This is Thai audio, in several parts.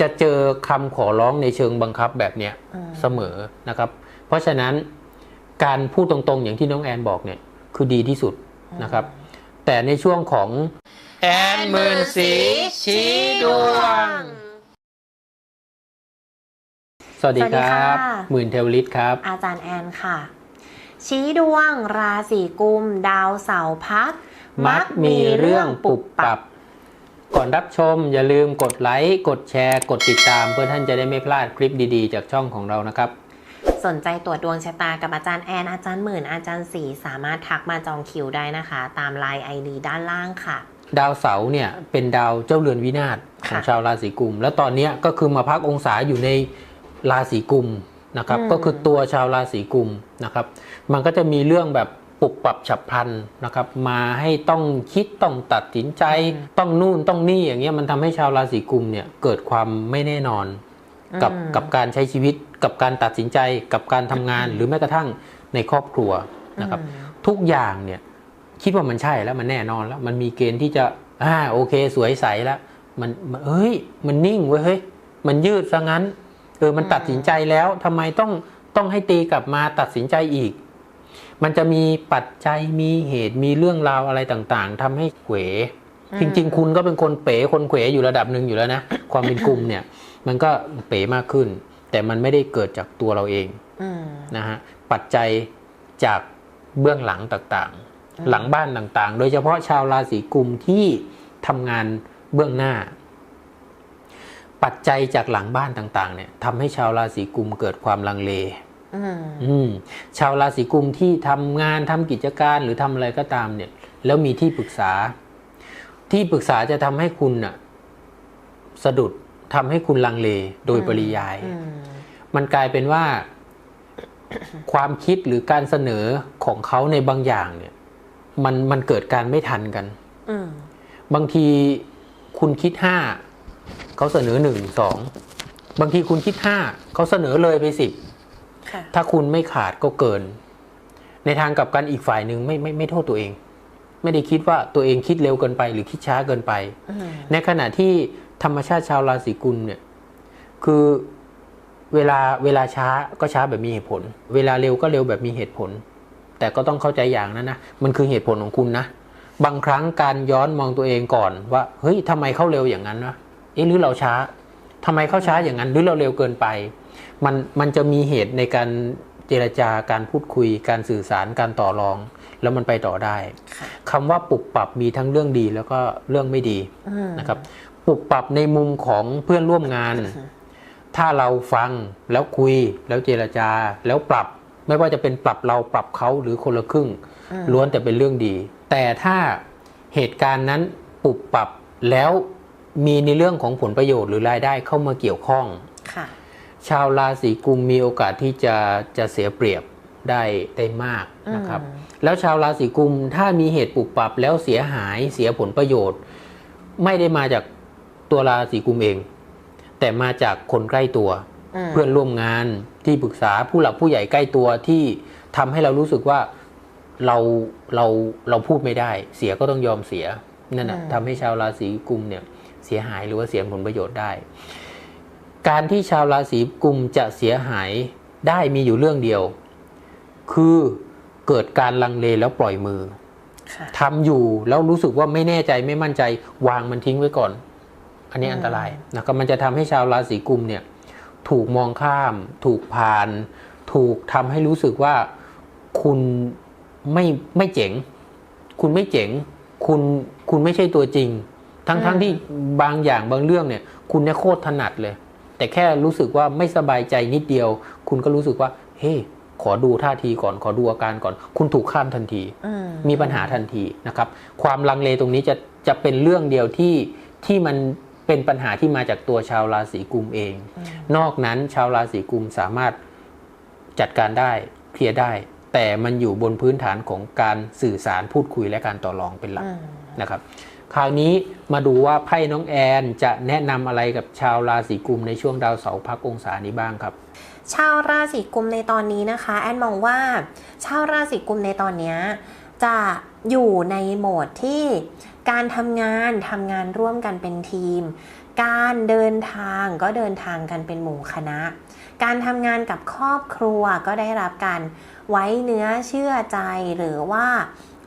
จะเจอคำขอร้องในเชิงบังคับแบบเนี้ยอืมเสมอนะครับ เพราะฉะนั้นการพูดตรงๆ อย่างที่น้องแอนบอกเนี่ยคือดีที่สุดนะครับ แต่ในช่วงของแอนหมื่นสีชี้ดวง สวัสดีครัสวัสดีค่ะบหมื่นเทวลิตครับ อาจารย์แอนค่ะ ชี้ดวงราศีกุม ดาวเสาร์พักมักมีเรื่องปุบปับ ก่อนรับชมอย่าลืมกดไลค์กดแชร์ กดติดตาม เพื่อท่านจะได้ไม่พลาดคลิปดีๆ จากช่องของเรานะครับ สนใจตรวจดวงชะตากับอาจารย์แอน อาจารย์หมื่น อาจารย์สีสามารถทักมาจองคิวได้นะคะ ตามไลน์ไอดีด้านล่างค่ะ ดาวเสาร์เนี่ยเป็นดาวเจ้าเรือนวินาศของค่ะชาวราศีกุม แล้วตอนเนี้ยก็คือมาพักองศาอยู่ในราศีกุมนะครับ อืม ก็คือตัวชาวราศีกุมนะครับ มันก็จะมีเรื่องแบบ ปรับปรับฉับพลันนะครับมาให้ต้องคิดต้องตัดสินใจ ต้องนู่นต้องนี่อย่างเงี้ยมันทำให้ชาวราศีกุมเนี่ยเกิดความไม่แน่นอน กับอืมกับการใช้ชีวิต กับการตัดสินใจ กับการทำงานหรือแม้กระทั่งในครอบครัวนะครับอืมทุกอย่างเนี่ยคิดว่ามันใช่แล้วมันแน่นอนแล้ว มันมีเกณฑ์ที่จะอ่าโอเค สวยใสแล้วมันมันเฮ้ยมันนิ่งเว้ยเฮ้ยมันยืดซะงั้นเออมันตัดสินใจแล้วทำไมต้องต้องให้ตีกลับมาตัดสินใจอีก มันจะมีปัจจัยมีเหตุมีเรื่องราวอะไรต่างๆทำให้เขวจริง ๆ คุณก็เป็นคนเป๋คนเขวอยู่ระดับหนึ่งอยู่แล้วนะ ความเป็นกลุ่มเนี่ย มันก็เป๋มากขึ้น แต่มันไม่ได้เกิดจากตัวเราเองอืมนะฮะปัจจัยจากเบื้องหลังต่างอืมๆหลังบ้านต่างๆ โดยเฉพาะชาวราศีกุมที่ทำงานเบื้องหน้า ปัจจัยจากหลังบ้านต่างๆ เนี่ยทำให้ชาวราศีกุมเกิดความลังเล อืมอืมชาวราศีกุมที่ทำงานทำกิจการหรือทำอะไรก็ตามเนี่ย แล้วมีที่ปรึกษา ที่ปรึกษาจะทำให้คุณน่ะ สะดุดทำให้คุณลังเลโดยปริยายอืมมันกลายเป็นว่า ความคิดหรือการเสนอของเขาในบางอย่างเนี่ย มันมันเกิดการไม่ทันกันอืมบางทีคุณคิดห้าเขาเสนอหนึ่งสองบางทีคุณคิดห้าเขาเสนอเลยไปสิบค่ะ ถ้าคุณไม่ขาดก็เกิน ในทางกลับกันอีกฝ่ายหนึ่งไม่ไม่ไม่โทษตัวเอง ไม่ได้คิดว่าตัวเองคิดเร็วเกินไป หรือคิดช้าเกินไปอืมในขณะที่ธรรมชาติชาวราศีกุมเนี่ย คือเวลาเวลาช้าก็ช้าแบบมีเหตุผล เวลาเร็วก็เร็วแบบมีเหตุผล แต่ก็ต้องเข้าใจอย่างนั้นนะมันคือเหตุผลของคุณนะบางครั้งการย้อนมองตัวเองก่อนว่า เฮ้ยทำไมเขาเร็วอย่างนั้นวะเอ๊ะหรือเราช้า ทำไมเขาช้าอย่างนั้นหรือเราเร็วเกินไป มันมันจะมีเหตุในการเจรจาการพูดคุย การสื่อสารการต่อรอง แล้วมันไปต่อได้ค่ะคำว่าปรับปรับมีทั้งเรื่องดีแล้วก็เรื่องไม่ดีอืมนะครับปรับปรับในมุมของเพื่อนร่วมงาน ถ้าเราฟังแล้วคุยแล้วเจรจาแล้วปรับ ไม่ว่าจะเป็นปรับเราปรับเขาหรือคนละครึ่งอืมล้วนแต่เป็นเรื่องดี แต่ถ้าเหตุการณ์นั้นปรับปรับแล้ว มีในเรื่องของผลประโยชน์หรือรายได้เข้ามาเกี่ยวข้องค่ะชาวราศีกุมมีโอกาสที่จะจะเสียเปรียบได้ได้มากนะครับอืมแล้วชาวราศีกุมถ้ามีเหตุปรับปรับแล้วเสียหายเสียผลประโยชน์ ไม่ได้มาจากตัวราศีกุมเอง แต่มาจากคนใกล้ตัวอืมเพื่อนร่วมงานที่ปรึกษาผู้หลักผู้ใหญ่ใกล้ตัวที่ทำให้เรารู้สึกว่าเราเราเราพูดไม่ได้ เสียก็ต้องยอมเสียนั่นนะทำให้ชาวราศีกุมเนี่ยเสียหายหรือว่าเสียผลประโยชน์ได้ การที่ชาวราศีกุมจะเสียหายได้มีอยู่เรื่องเดียว คือเกิดการลังเลแล้วปล่อยมือค่ะทำอยู่แล้วรู้สึกว่าไม่แน่ใจไม่มั่นใจวางมันทิ้งไว้ก่อน อันนี้อืมอันตรายนะครับมันจะทำให้ชาวราศีกุมเนี่ยถูกมองข้าม ถูกผ่าน ถูกทำให้รู้สึกว่าคุณไม่ไม่เจ๋ง คุณไม่เจ๋ง คุณคุณไม่ใช่ตัวจริง ทั้งทั้งที่บางอย่างบางเรื่องเนี่ย คุณเนี่ยโคตรถนัดเลย แต่แค่รู้สึกว่าไม่สบายใจนิดเดียว คุณก็รู้สึกว่า เฮ้ขอดูท่าทีก่อนขอดูอาการก่อน คุณถูกข้ามทันทีอืมมีปัญหาทันทีนะครับ ความลังเลตรงนี้จะจะเป็นเรื่องเดียวที่ที่มันเป็นปัญหาที่มาจากตัวชาวราศีกุมเองอืมนอกนั้นชาวราศีกุมสามารถจัดการได้เคลียร์ได้ แต่มันอยู่บนพื้นฐานของการสื่อสารพูดคุยและการต่อรองเป็นหลักอืม นะครับคราวนี้มาดูว่าไพ่น้องแอนจะแนะนำอะไรกับชาวราศีกุมในช่วงดาวเสาร์พักองศานี้บ้างครับ ชาวราศีกุมในตอนนี้นะคะ แอนมองว่า ชาวราศีกุมในตอนนี้จะอยู่ในโหมดที่การทำงานทำงานร่วมกันเป็นทีม การเดินทางก็เดินทางกันเป็นหมู่คณะ การทำงานกับครอบครัวก็ได้รับการไว้เนื้อเชื่อใจหรือว่า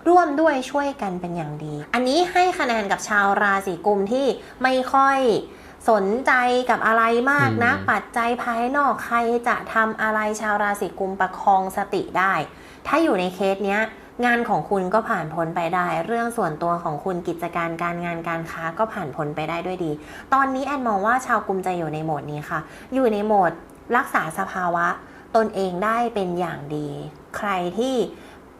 ร่วมด้วยช่วยกันเป็นอย่างดี อันนี้ให้คะแนนกับชาวราศีกุมที่ไม่ค่อยสนใจกับอะไรมากนะอืมปัจจัยภายนอกใครจะทำอะไรชาวราศีกุมประคองสติได้ ถ้าอยู่ในเคสเนี้ยงานของคุณก็ผ่านพ้นไปได้ เรื่องส่วนตัวของคุณกิจการการงานการค้าก็ผ่านพ้นไปได้ด้วยดี ตอนนี้แอนมองว่าชาวกุมจะอยู่ในโหมดนี้ค่ะ อยู่ในโหมดรักษาสภาวะ ตนเองได้เป็นอย่างดี ใครที่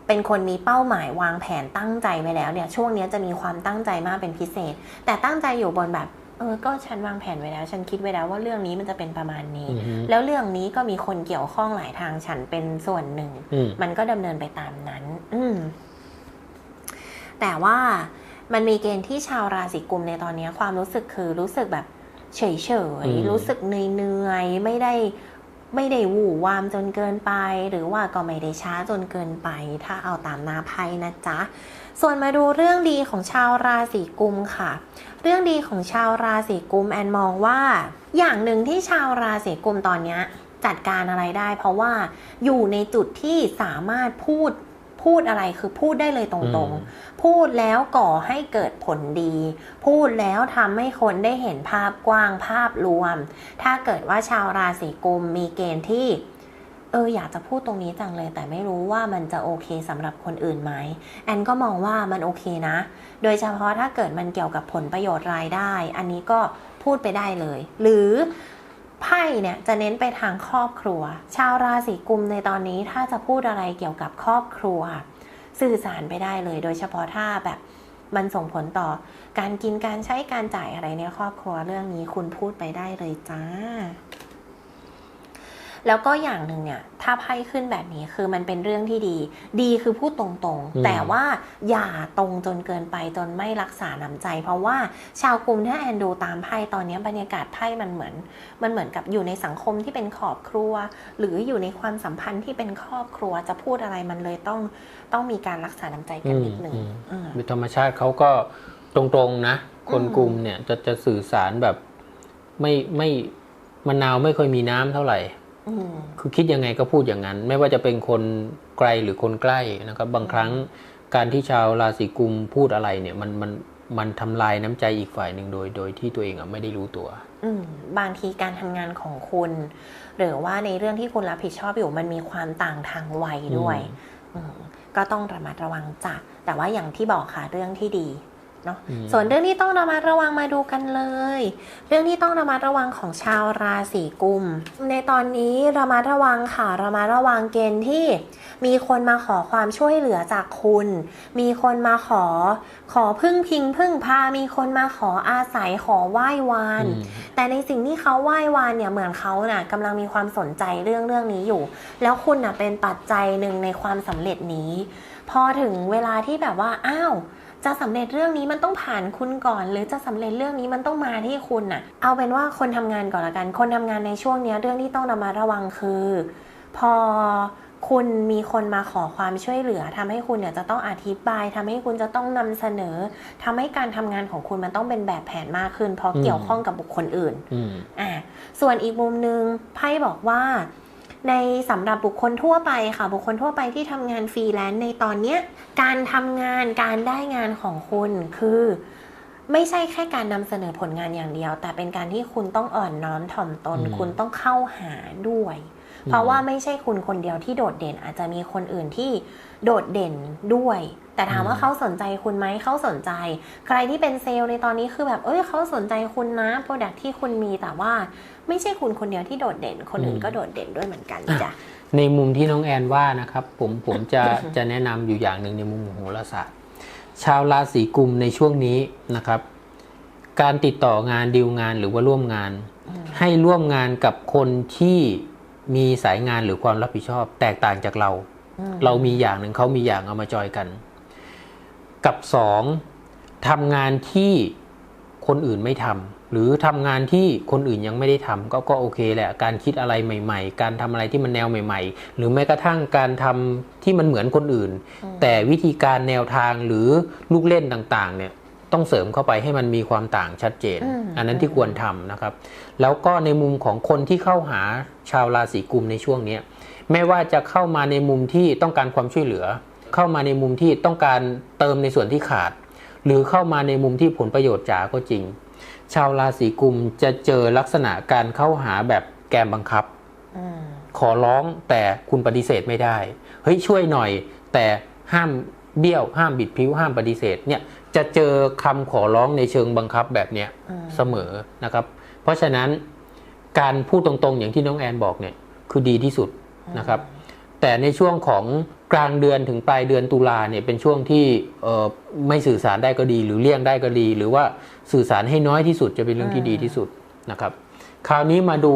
เป็นคนมีเป้าหมายวางแผนตั้งใจไว้แล้วเนี่ย ช่วงนี้จะมีความตั้งใจมากเป็นพิเศษ แต่ตั้งใจอยู่บนแบบเออ ก็ฉันวางแผนไว้แล้ว ฉันคิดไว้แล้วว่าเรื่องนี้มันจะเป็นประมาณนี้อืมแล้วเรื่องนี้ก็มีคนเกี่ยวข้องหลายทางฉันเป็นส่วนหนึ่งอืมมันก็ดำเนินไปตามนั้น อืมแต่ว่ามันมีเกณฑ์ที่ชาวราศีกุมในตอนนี้ความรู้สึกคือรู้สึกแบบเฉยเฉยๆอืมรู้สึกเหนื่อยๆ ไม่ได้ ไม่ได้วู่วามจนเกินไป หรือว่าก็ไม่ได้ช้าจนเกินไป ถ้าเอาตามหน้าไพ่นะจ๊ะ ส่วนมาดูเรื่องดีของชาวราศีกุมค่ะ เรื่องดีของชาวราศีกุมแอนมองว่า อย่างหนึ่งที่ชาวราศีกุมตอนนี้จัดการอะไรได้ เพราะว่าอยู่ในจุดที่สามารถพูด พูดอะไรคือพูดได้เลยตรงอืมๆพูดแล้วก่อให้เกิดผลดี พูดแล้วทำให้คนได้เห็นภาพกว้างภาพรวม ถ้าเกิดว่าชาวราศีกุมมีเกณฑ์ที่เอออยากจะพูดตรงนี้จังเลย แต่ไม่รู้ว่ามันจะโอเคสำหรับคนอื่นไหมแอนก็มองว่ามันโอเคนะ โดยเฉพาะถ้าเกิดมันเกี่ยวกับผลประโยชน์รายได้ อันนี้ก็พูดไปได้เลย หรือ ไพ่เนี่ยจะเน้นไปทางครอบครัว ชาวราศีกุมในตอนนี้ถ้าจะพูดอะไรเกี่ยวกับครอบครัว สื่อสารไปได้เลย โดยเฉพาะถ้าแบบมันส่งผลต่อการกินการใช้การจ่ายอะไรในครอบครัวเรื่องนี้คุณพูดไปได้เลยจ้า แล้วก็อย่างหนึ่งเนี่ยถ้าไพ่ขึ้นแบบนี้คือมันเป็นเรื่องที่ดี ดีคือพูดตรงอืมๆแต่ว่าอย่าตรงจนเกินไปจนไม่รักษาน้ำใจ เพราะว่าชาวกลุ่มถ้าแอนดูตามไพ่ตอนนี้บรรยากาศไพ่มันเหมือน มันเหมือนกับอยู่ในสังคมที่เป็นครอบครัว หรืออยู่ในความสัมพันธ์ที่เป็นครอบครัวจะพูดอะไรมันเลยต้องต้องมีการรักษาน้ำใจกันนิดนึงอืมอืมธรรมชาติเขาก็ตรงๆนะ คนอืมกลุ่มเนี่ยจะจะสื่อสารแบบไม่ไม่มะนาวไม่ค่อยมีน้ำเท่าไหร่อืม คือคิดยังไงก็พูดอย่างนั้น ไม่ว่าจะเป็นคนไกลหรือคนใกล้นะครับ บางครั้งการที่ชาวราศีกุมพูดอะไรเนี่ยมันมันมันทำลายน้ำใจอีกฝ่ายหนึ่งโดย โดยที่ตัวเองอะไม่ได้รู้ตัวอืมบางทีการทำงานของคุณ หรือว่าในเรื่องที่คุณรับผิดชอบอยู่มันมีความต่างทางวัยด้วยอืมก็ต้องระมัดระวังจ้ะแต่ว่าอย่างที่บอกค่ะเรื่องที่ดี เนาะอืมส่วนเรื่องที่ต้องระมัดระวังมาดูกันเลย เรื่องที่ต้องระมัดระวังของชาวราศีกุม ในตอนนี้ระมัดระวังค่ะระมัดระวังเกณฑ์ที่มีคนมาขอความช่วยเหลือจากคุณ มีคนมาขอขอพึ่งพิงพึ่งพา มีคนมาขออาศัยขอไหว้วานอืมแต่ในสิ่งที่เขาไหว้วานเนี่ยเหมือนเขาน่ะกำลังมีความสนใจเรื่องเรื่องนี้อยู่ แล้วคุณน่ะเป็นปัจจัยหนึ่งในความสำเร็จนี้ พอถึงเวลาที่แบบว่าอ้าว จะสำเร็จเรื่องนี้มันต้องผ่านคุณก่อน หรือจะสำเร็จเรื่องนี้มันต้องมาที่คุณน่ะเอาเป็นว่าคนทำงานก่อนละกัน คนทำงานในช่วงเนี้ยเรื่องที่ต้องระมัดระวังคือ พอคุณมีคนมาขอความช่วยเหลือทำให้คุณเนี่ยจะต้องอธิบายทำให้คุณจะต้องนำเสนอทำให้การทำงานของคุณมันต้องเป็นแบบแผนมากขึ้น เพราะอืมเกี่ยวข้องกับบุคคลอื่นอืมอ่าส่วนอีกมุมหนึ่งไพ่บอกว่า ในสำหรับบุคคลทั่วไปค่ะ บุคคลทั่วไปที่ทำงานฟรีแลนซ์ในตอนเนี้ยการทำงานการได้งานของคุณคือ ไม่ใช่แค่การนำเสนอผลงานอย่างเดียว แต่เป็นการที่คุณต้องอ่อนน้อมถ่อมตนอืมคุณต้องเข้าหาด้วย เพราะว่าไม่ใช่คุณคนเดียวที่โดดเด่นอาจจะมีคนอื่นที่โดดเด่นด้วย แต่ถามว่าอืมเขาสนใจคุณไหมเขาสนใจ ใครที่เป็นเซลล์ในตอนนี้คือแบบเอ้ยเขาสนใจคุณนะโปรดักที่คุณมีแต่ว่าไม่ใช่คุณคนเดียวที่โดดเด่น คนอื่นก็โดดเด่นด้วยเหมือนกันจ้ะในมุมที่น้องแอนว่านะครับผมผมจะจะแนะนำอยู่อย่างหนึ่งในมุมของโหราศาสตร์ชาวราศีกุมในช่วงนี้นะครับ การติดต่องานดีลงานหรือว่าร่วมงานอืมให้ร่วมงานกับคนที่ มีสายงานหรือความรับผิดชอบ แตกต่างจากเราอืมเรามีอย่างหนึ่งเขามีอย่างเอามาจอยกัน กับสองทำงานที่คนอื่นไม่ทำหรือทำงานที่คนอื่นยังไม่ได้ทำก็ก็โอเคแหละ การคิดอะไรใหม่ ๆ การทำอะไรที่มันแนวใหม่ ๆ หรือแม้กระทั่งการทำที่มันเหมือนคนอื่นอืมแต่วิธีการแนวทางหรือลูกเล่นต่าง ๆ เนี่ย ต้องเสริมเข้าไปให้มันมีความต่างชัดเจนอืมอันนั้นที่ควรทำนะครับ แล้วก็ในมุมของคนที่เข้าหาชาวราศีกุมในช่วงเนี้ยไม่ว่าจะเข้ามาในมุมที่ต้องการความช่วยเหลือ เข้ามาในมุมที่ต้องการเติมในส่วนที่ขาด หรือเข้ามาในมุมที่ผลประโยชน์จ๋าก็จริง ชาวราศีกุมจะเจอลักษณะการเข้าหาแบบแกมบังคับอืมขอร้องแต่คุณปฏิเสธไม่ได้ เฮ้ยช่วยหน่อย แต่ห้ามเบี้ยวห้ามบิดพริ้วห้ามปฏิเสธเนี่ย จะเจอคำขอร้องในเชิงบังคับแบบเนี้ยอืมเสมอนะครับ เพราะฉะนั้นการพูดตรงๆ อย่างที่น้องแอนบอกเนี่ยคือดีที่สุดนะครับ แต่ในช่วงของกลางเดือนถึงปลายเดือนตุลาเนี่ยเป็นช่วงที่เอ่อไม่สื่อสารได้ก็ดี หรือเลี่ยงได้ก็ดี หรือว่าสื่อสารให้น้อยที่สุดจะเป็นเรื่องที่ดีที่สุดนะครับ คราวนี้มาดู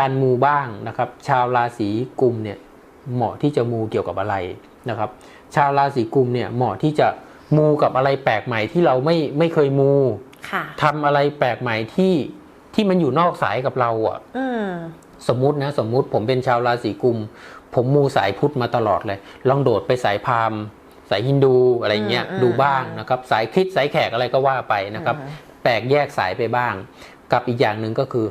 การมูบ้างนะครับ ชาวราศีกุมเนี่ยเหมาะที่จะมูเกี่ยวกับอะไรนะครับ ชาวราศีกุมเนี่ยเหมาะที่จะ มูกับอะไรแปลกใหม่ที่เราไม่ไม่เคยมูค่ะทำอะไรแปลกใหม่ที่ที่มันอยู่นอกสายกับเราอะอืมสมมุตินะ สมมุติผมเป็นชาวราศีกุม ผมมูสายพุทธมาตลอดเลย ลองโดดไปสายพราหมณ์สายฮินดูอะไรเงี้ยอืมดูบ้างนะครับ สายคริสต์สายแขกอะไรก็ว่าไปนะครับอืมแตกแยกสายไปบ้าง กับอีกอย่างหนึ่งก็คือ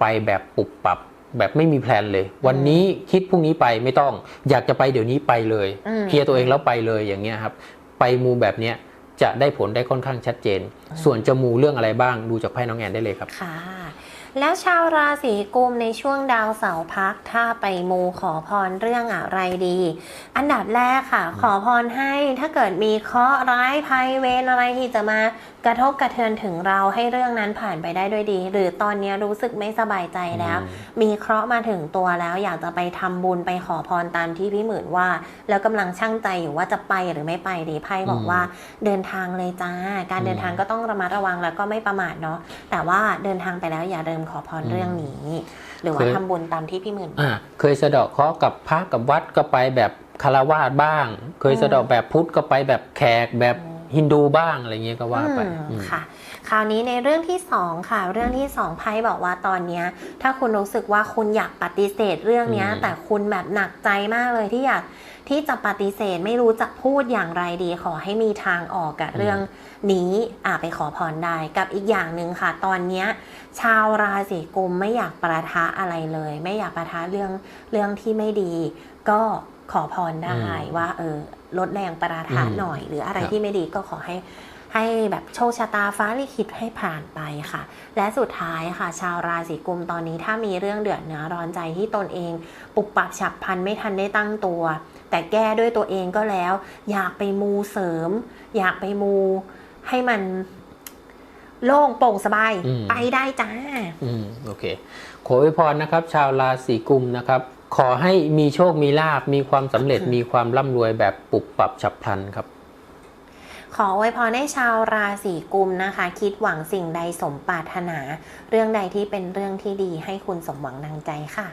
ไปแบบปุบปับแบบไม่มีแพลนเลย วันนี้คิดพรุ่งนี้ไปไม่ต้อง อยากจะไปเดี๋ยวนี้ไปเลยอืมเคลียร์ตัวเองแล้วไปเลยอย่างเงี้ยครับ ไปมูแบบเนี้ยจะได้ผลได้ค่อนข้างชัดเจน ส่วนจะมูเรื่องอะไรบ้างดูจากไพ่น้องแอนได้เลยครับค่ะ แล้วชาวราศีกุมในช่วงดาวเสาร์พัก ถ้าไปมูขอพรเรื่องอะไรดี อันดับแรกค่ะ ขอพรให้ถ้าเกิดมีเคราะห์ร้ายภัยเวรอะไรที่จะมากระทบกระเทือนถึงเราให้เรื่องนั้นผ่านไปได้ด้วยดี หรือตอนนี้รู้สึกไม่สบายใจแล้วอืมมีเคราะห์มาถึงตัวแล้ว อยากจะไปทำบุญไปขอพรตามที่พี่หมื่นว่า แล้วกำลังชั่งใจอยู่ว่าจะไปหรือไม่ไปดีไพ่บอกว่าเดินทางเลยจ้า การเดินทางก็ต้องระมัดระวังแล้วก็ไม่ประมาทเนาะแต่ว่าเดินทางไปแล้วอย่าเดิมขอพรเรื่องนี้ หรือว่าเคยทำบุญตามที่พี่หมื่นอ่าเคยสะเดาะเคราะห์กับพระกับวัดก็ไปแบบคารวาสบ้าง เคยสะเดาะแบบพุทธก็ไปแบบแขกแบบ ฮินดูบ้างอะไรเงี้ยก็ว่าไปอืมอืมค่ะ คราวนี้ในเรื่องที่สองค่ะ เรื่องที่สองไพ่บอกว่าตอนเนี้ย ถ้าคุณรู้สึกว่าคุณอยากปฏิเสธเรื่องเนี้ย อืม แต่คุณแบบหนักใจมากเลยที่อยากที่จะปฏิเสธไม่รู้จะพูดอย่างไรดี ขอให้มีทางออกกับเรื่องนี้อ่าไปขอพรได้กับอีกอย่างหนึ่งค่ะ ตอนเนี้ย ชาวราศีกุมไม่อยากประทะอะไรเลย ไม่อยากประทะเรื่องเรื่องที่ไม่ดี ก็ขอพรได้อืมว่า เออ ลดแรงประทะอืมหน่อย หรืออะไรครับที่ไม่ดีก็ขอให้ให้แบบโชคชะตาฟ้าลิขิตให้ผ่านไปค่ะ และสุดท้ายค่ะ ชาวราศีกุมตอนนี้ถ้ามีเรื่องเดือดเนื้อร้อนใจที่ตนเอง ปุบปับฉับพลันไม่ทันได้ตั้งตัว แต่แก้ด้วยตัวเองก็แล้ว อยากไปมูเสริม อยากไปมูให้มันโล่งโปร่งสบายอืมไปได้จ้า อืม โอเค ขออวยพรนะครับ ชาวราศีกุมนะครับ ขอให้มีโชคมีลาบมีความสำเร็จมีความร่ำรวยแบบปุบปับฉับพลันครับ ขอไว้พรให้ชาวราศีกุมนะคะ คิดหวังสิ่งใดสมปรารถนา เรื่องใดที่เป็นเรื่องที่ดีให้คุณสมหวังดังใจค่ะ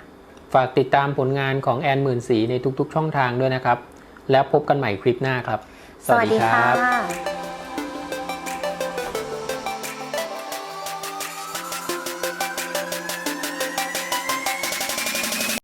ฝากติดตามผลงานของแอนหมื่นสีในทุกๆ ช่องทางด้วยนะครับ แล้วพบกันใหม่คลิปหน้าครับ สวัสดีค่ะ